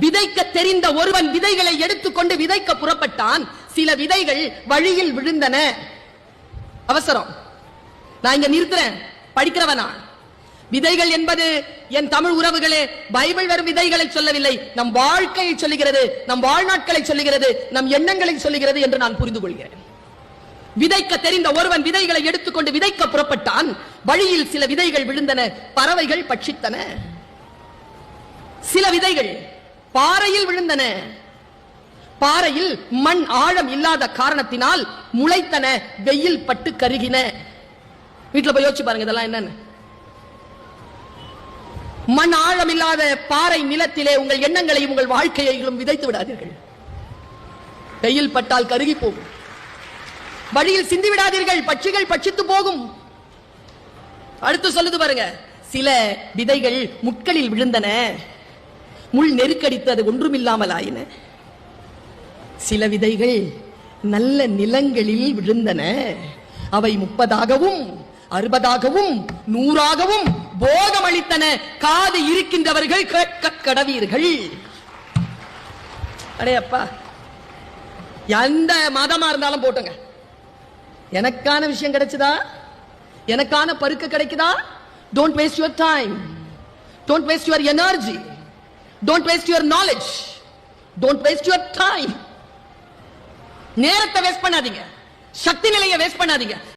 விதைக்க தெரிந்த ஒருவன் விதைகளை எடுத்துக்கொண்டு விதைக்க புறப்பட்டான். சில விதைகள் வழியில் விழுந்தன. அவசரம். நான் இங்க நிறுத்துறேன். படிக்கிறவனா விதைகள் என்பது என் தமிழ் உறவுகளே பைபிள் வரும் விதைகளை சொல்லவில்லை. நம் வாழ்க்கையை சொல்லுகிறது நம் வாழ்நாட்களை சொல்லுகிறது நம் எண்ணங்களை சொல்லுகிறது என்று நான் புரிந்து கொள்கிறேன். விதைக்க தெரிந்த ஒருவன் விதைகளை எடுத்துக்கொண்டு விதைக்க புறப்பட்டான். வழியில் சில விதைகள் விழுந்தன பறவைகள் பட்சித்தன. சில விதைகள் பாறையில் விழுந்தன. பாறையில் மண் ஆழம் இல்லாத காரணத்தினால் முளைத்தன வெயில் பட்டு கருகின. வீட்டுல போய் யோசிச்சு பாருங்க இதெல்லாம் என்னன்னு. மண் ஆழம் இல்லாத பாறை நிலத்திலே உங்கள் எண்ணங்களையும் உங்கள் வாழ்க்கையையும் விதைத்து விடாதீர்கள். வெயில் பட்டால் கருகி போகும். வழியில் சிந்தி விடாதீர்கள் பட்சிகள் பட்சித்து போகும். அடுத்து சொல்லுது பாருங்க சில விதைகள் முட்களில் விழுந்தன. முள் நெருக்கடித்து அது ஒன்றுமில்லாமல் ஆயின சில விதைகள் நல்ல நிலங்களில் விழுந்தன. அவை முப்பதாகவும் அறுபதாகவும் நூறாகவும் போகமளித்தன. காது இருக்கின்றவர்கள் கேட்க கடவீர்கள். அடையப்பா எந்த மதமா இருந்தாலும் போட்டுங்க. எனக்கான விஷயம் கிடைச்சதா? எனக்கான பருக்க கிடைக்குதா? Don't waste your time don't waste your energy don't waste your knowledge don't waste your time நேரத்தை வேஸ்ட் பண்ணாதீங்க. சக்தி நிலையை வேஸ்ட் பண்ணாதீங்க.